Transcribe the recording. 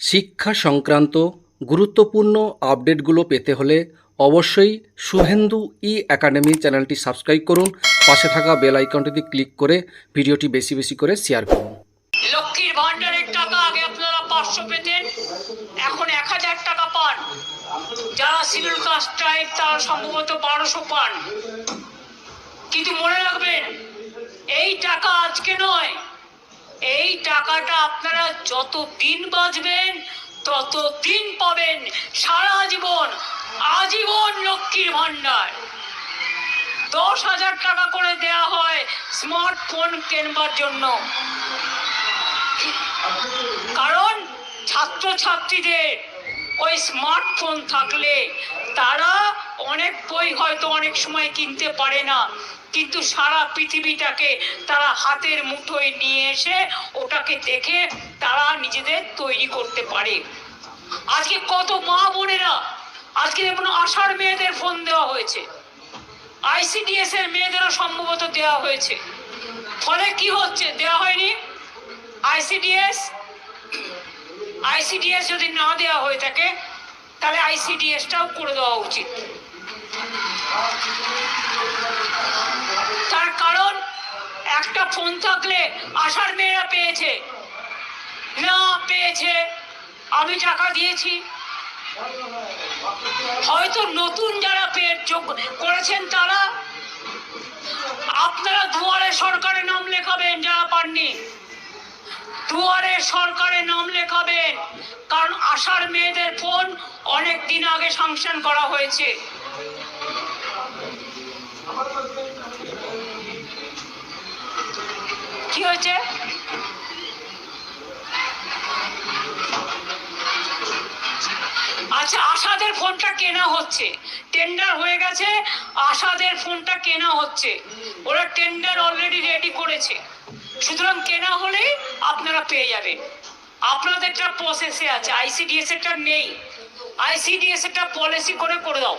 শিক্ষা সংক্রান্ত গুরুত্বপূর্ণ আপডেটগুলো পেতে হলে অবশ্যই শুভেন্দু ই একাডেমি চ্যানেলটি সাবস্ক্রাইব করুন। পাশে থাকা বেল আইকনটিতে ক্লিক করে ভিডিওটি বেশি বেশি করে শেয়ার করুন। লক্ষ্মীর ভান্ডারের টাকা আগে আপনারা পাঁচশো পেতেন, এখন এক হাজার টাকা পান। যারা শিডিউল কাস্ট ট্রাইব তারা সম্ভবত বারোশো পান। কিন্তু মনে রাখবেন, এই টাকা আজকে নয়। এই টাকাটা আপনারা যত দিন বাঁচবেন তত দিন পাবেন সারা জীবন আজীবন লক্ষ্মীর ভান্ডার দশ হাজার টাকা করে দেয়া হয় স্মার্টফোন কেনবার জন্য। কারণ ছাত্রছাত্রীদের ওই স্মার্টফোন থাকলে তারা অনেক বই হয়তো অনেক সময় কিনতে পারে না, কিন্তু সারা পৃথিবীটাকে তারা হাতের মুঠোয় নিয়ে এসে ওটাকে দেখে তারা নিজেদের তৈরি করতে পারে। আজকে কত মা বোনেরা, আজকে যেমন আষাঢ় মেয়েদের ফোন দেওয়া হয়েছে। আইসিডিএস এর মেয়েদেরও সম্ভবত দেওয়া হয়েছে। ফলে কি হচ্ছে, দেওয়া হয়নি? আইসিডিএস আইসিডিএস যদি না দেওয়া হয়ে থাকে তাহলে আইসিডিএসটাও করে দেওয়া উচিত। তার কারণ, একটা ফোন থাকলে আশার মেয়েরা পেয়েছে। না পেয়েছে, আমি টাকা দিয়েছি। হয়তো নতুন যারা পেয়ে যোগ করেছেন তারা, আপনারা দুয়ারে সরকারের নাম লেখাবেন, যারা পাননি। দুয়ারে সরকারে নাম লেখাবেন। কারণ আশার মেয়েদের ফোন অনেক দিন আগে সাংশন করা হয়েছে। কি হয়েছে? আচ্ছা আশাদের ফোনটা কেনা হচ্ছে। টেন্ডার হয়ে গেছে, আশাদের ফোনটা কেনা হচ্ছে। ওরা টেন্ডার অলরেডি রেডি করেছে। সুতরাং কেনা হলেই পেয়ে যাবেন আপনাদেরটা প্রসেসে আছে আইসিডিএস এরটা নেই। আইসিডিএস এরটা পলিসি করে করে দাও।